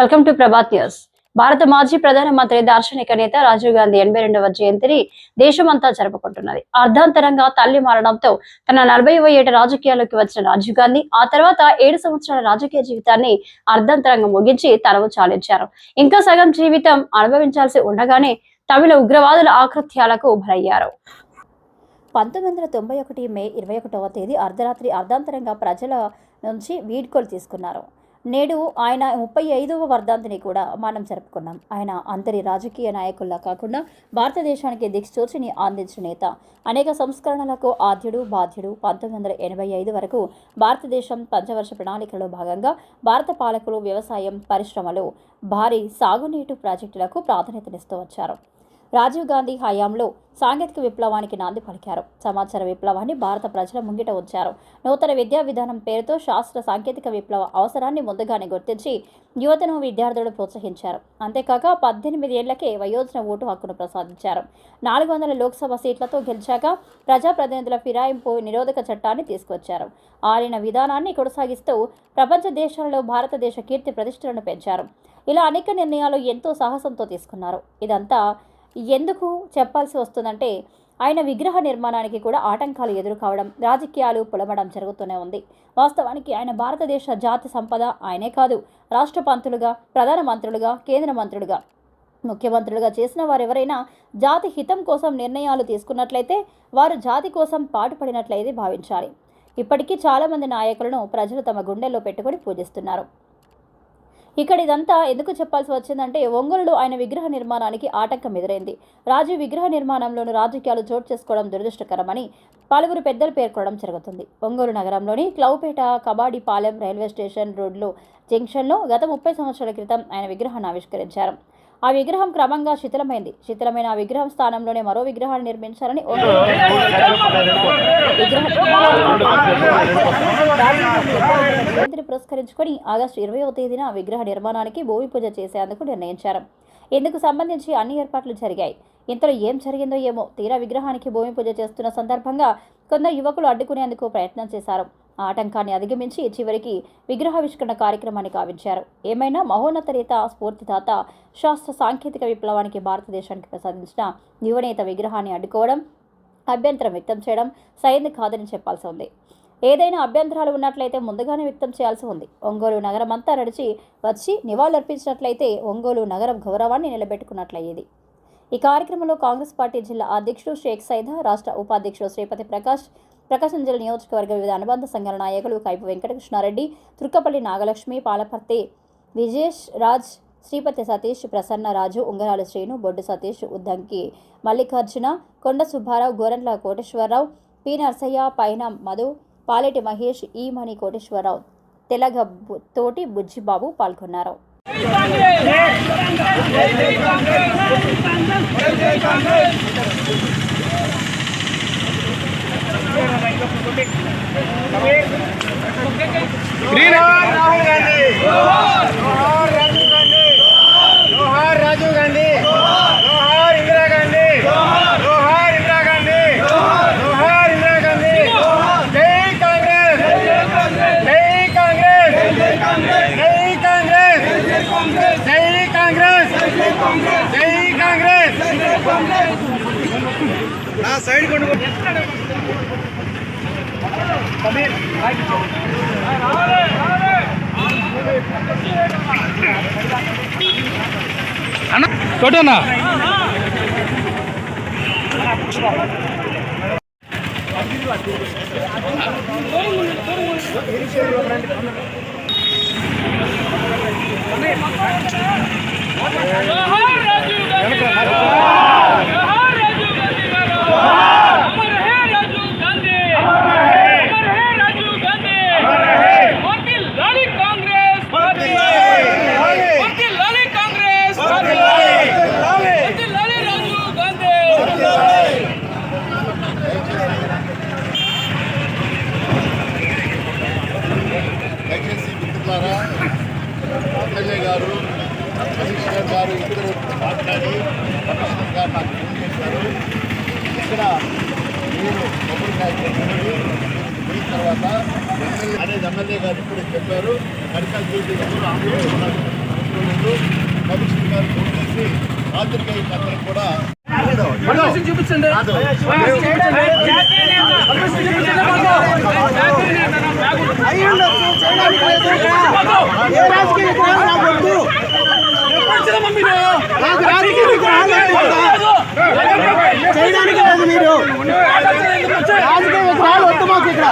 Welcome to Prabhat news భారత మాజీ ప్రధానమంత్రి దార్శనిక నేత రాజీవ్ గాంధీ ఎనభై రెండవ జయంతిని దేశమంతా జరుపుకుంటున్నది. అర్ధాంతరంగా తల్లి మరణంతో తన నలభై ఏట రాజకీయాల్లోకి వచ్చిన రాజీవ్ గాంధీ ఆ తర్వాత ఏడు సంవత్సరాల రాజకీయ జీవితాన్ని అర్ధాంతరంగా ముగించి తనవు చాలించారు. ఇంకా సగం జీవితం అనుభవించాల్సి ఉండగానే తమిళ ఉగ్రవాదుల ఆకృత్యాలకు బలయ్యారు. పంతొమ్మిది వందల తొంభై ఒకటి మే ఇరవై ఒకటవ తేదీ అర్ధరాత్రి అర్ధాంతరంగా ప్రజల నుంచి వీడ్కోలు తీసుకున్నారు. నేడు ఆయన ముప్పై ఐదవ వర్ధాంతిని కూడా మనం జరుపుకున్నాం. ఆయన అందరి రాజకీయ నాయకుల్లా కాకుండా భారతదేశానికి దిక్సూచిని అందించిన నేత. అనేక సంస్కరణలకు ఆద్యుడు బాధ్యుడు. పంతొమ్మిది వందల ఎనభై ఐదు వరకు భారతదేశం పంచవర్ష ప్రణాళికలో భాగంగా భారత పాలకులు వ్యవసాయం పరిశ్రమలు భారీ సాగునీటి ప్రాజెక్టులకు ప్రాధాన్యతనిస్తూ వచ్చారు. రాజీవ్ గాంధీ హయాంలో సాంకేతిక విప్లవానికి నాంది పలికారు. సమాచార విప్లవాన్ని భారత ప్రజల ముంగిట ఉంచారు. నూతన విద్యా విధానం పేరుతో శాస్త్ర సాంకేతిక విప్లవ అవసరాన్ని ముందుగానే గుర్తించి యువతను విద్యార్థులను ప్రోత్సహించారు. అంతేకాక పద్దెనిమిది ఏళ్ళకే వయోజన ఓటు హక్కును ప్రసాదించారు. నాలుగు వందల లోక్సభ సీట్లతో గెలిచాక ప్రజాప్రతినిధుల ఫిరాయింపు నిరోధక చట్టాన్ని తీసుకొచ్చారు ఆలిన విధానాన్ని కొనసాగిస్తూ ప్రపంచ దేశాలలో భారతదేశ కీర్తి ప్రతిష్టలను పెంచారు. ఇలా అనేక నిర్ణయాలు ఎంతో సాహసంతో తీసుకున్నారు. ఇదంతా ఎందుకు చెప్పాల్సి వస్తుందంటే ఆయన విగ్రహ నిర్మాణానికి కూడా ఆటంకాలు ఎదురు కావడం రాజకీయాలు పులమడం జరుగుతూనే ఉంది. వాస్తవానికి ఆయన భారతదేశ జాతి సంపద ఆయనే కాదు రాష్ట్ర పంతులుగా ప్రధానమంత్రులుగా కేంద్ర మంత్రులుగా ముఖ్యమంత్రులుగా చేసిన వారెవరైనా జాతి హితం కోసం నిర్ణయాలు తీసుకున్నట్లయితే వారు జాతి కోసం పాటుపడినట్లయితే భావించాలి. ఇప్పటికీ చాలామంది నాయకులను ప్రజలు తమ గుండెల్లో పెట్టుకొని పూజిస్తున్నారు. ఇక్కడ ఇదంతా ఎందుకు చెప్పాల్సి వచ్చిందంటే ఒంగోలులో ఆయన విగ్రహ నిర్మాణానికి ఆటంకం ఎదురైంది. రాజు విగ్రహ నిర్మాణంలోని రాజకీయాలు చోటు చేసుకోవడం దురదృష్టకరమని పలువురు పెద్దలు పేర్కొనడం జరుగుతుంది. ఒంగోలు నగరంలోని క్లౌపేట కబాడిపాలెం రైల్వే స్టేషన్ రోడ్లో జంక్షన్లో గత ముప్పై సంవత్సరాల క్రితం ఆయన విగ్రహాన్ని ఆవిష్కరించారు. ఆ విగ్రహం క్రమంగా శిథిలమైంది. శిథిలమైన ఆ విగ్రహం స్థానంలోనే మరో విగ్రహాన్ని నిర్మించాలని జయంతిని పురస్కరించుకొని ఆగస్టు ఇరవయో తేదీన విగ్రహ నిర్మాణానికి భూమి పూజ చేసేందుకు నిర్ణయించారు. ఇందుకు సంబంధించి అన్ని ఏర్పాట్లు జరిగాయి. ఇంతలో ఏం జరిగిందో ఏమో తీరా విగ్రహానికి భూమి పూజ చేస్తున్న సందర్భంగా కొందరు యువకులు అడ్డుకునేందుకు ప్రయత్నం చేశారు. ఆటంకాన్ని అధిగమించి చివరికి విగ్రహావిష్కరణ కార్యక్రమాన్ని కావించారు. ఏమైనా మహోన్నత నేత స్ఫూర్తిదాత శాస్త్ర సాంకేతిక విప్లవానికి భారతదేశానికి ప్రసాదించిన యువనేత విగ్రహాన్ని అడ్డుకోవడం అభ్యంతరం వ్యక్తం చేయడం సరైంది కాదని చెప్పాల్సి ఉంది. ఏదైనా అభ్యంతరాలు ఉన్నట్లయితే ముందుగానే వ్యక్తం చేయాల్సి ఉంది. ఒంగోలు నగరం అంతా నడిచి వచ్చి నివాళులర్పించినట్లయితే ఒంగోలు నగరం గౌరవాన్ని నిలబెట్టుకున్నట్లయ్యేది. ఈ కార్యక్రమంలో కాంగ్రెస్ పార్టీ జిల్లా అధ్యక్షుడు షేక్ సైదా రాష్ట్ర ఉపాధ్యక్షుడు శ్రీపతి ప్రకాష్ ప్రకాశం జిల్లా నియోజకవర్గ వివిధ అనుబంధ సంఘాల నాయకులు కైపు వెంకటకృష్ణారెడ్డి తుర్కపల్లి నాగలక్ష్మి పాలపర్తి విజేష్ రాజ్ శ్రీపతి సతీష్ ప్రసన్న రాజు ఉంగరాల శ్రీను బొడ్డు సతీష్ ఉద్దంకి మల్లికార్జున కొండ సుబ్బారావు గోరంట్ల కోటేశ్వరరావు పి నర్సయ్య పైన మధు పాలెటి మహేష్ ఈమణి కోటేశ్వరరావు తెలగ తోటి బుజ్జిబాబు పాల్గొన్నారు. గ్రీన్ ಜೈ ಕಾಂಗ್ರೆಸ್ ನಾ ಸೈಡ್ ಕೊಂಡು ಅಣ್ಣ ಕೊಡೋಣ Hey! కమిషనర్ గారు ఇద్దరు మాట్లాడి కమిషనర్ నాకు ఫోన్ చేశారు ఇక్కడ మీరు కొబ్బరికాయ పెట్టండి పోయిన తర్వాత ఎమ్మెల్యే అనేది ఎమ్మెల్యే గారు ఇప్పుడు చెప్పారు మెడికల్ డ్యూటీ కూడా కమిషనర్ గారు ఫోన్ చేసి రాత్రికే పత్రం కూడా చూపించండి చేయడానికి లేదు మీరు రాజకీయ విగ్రహాలు వద్దు మాకు ఇక్కడ.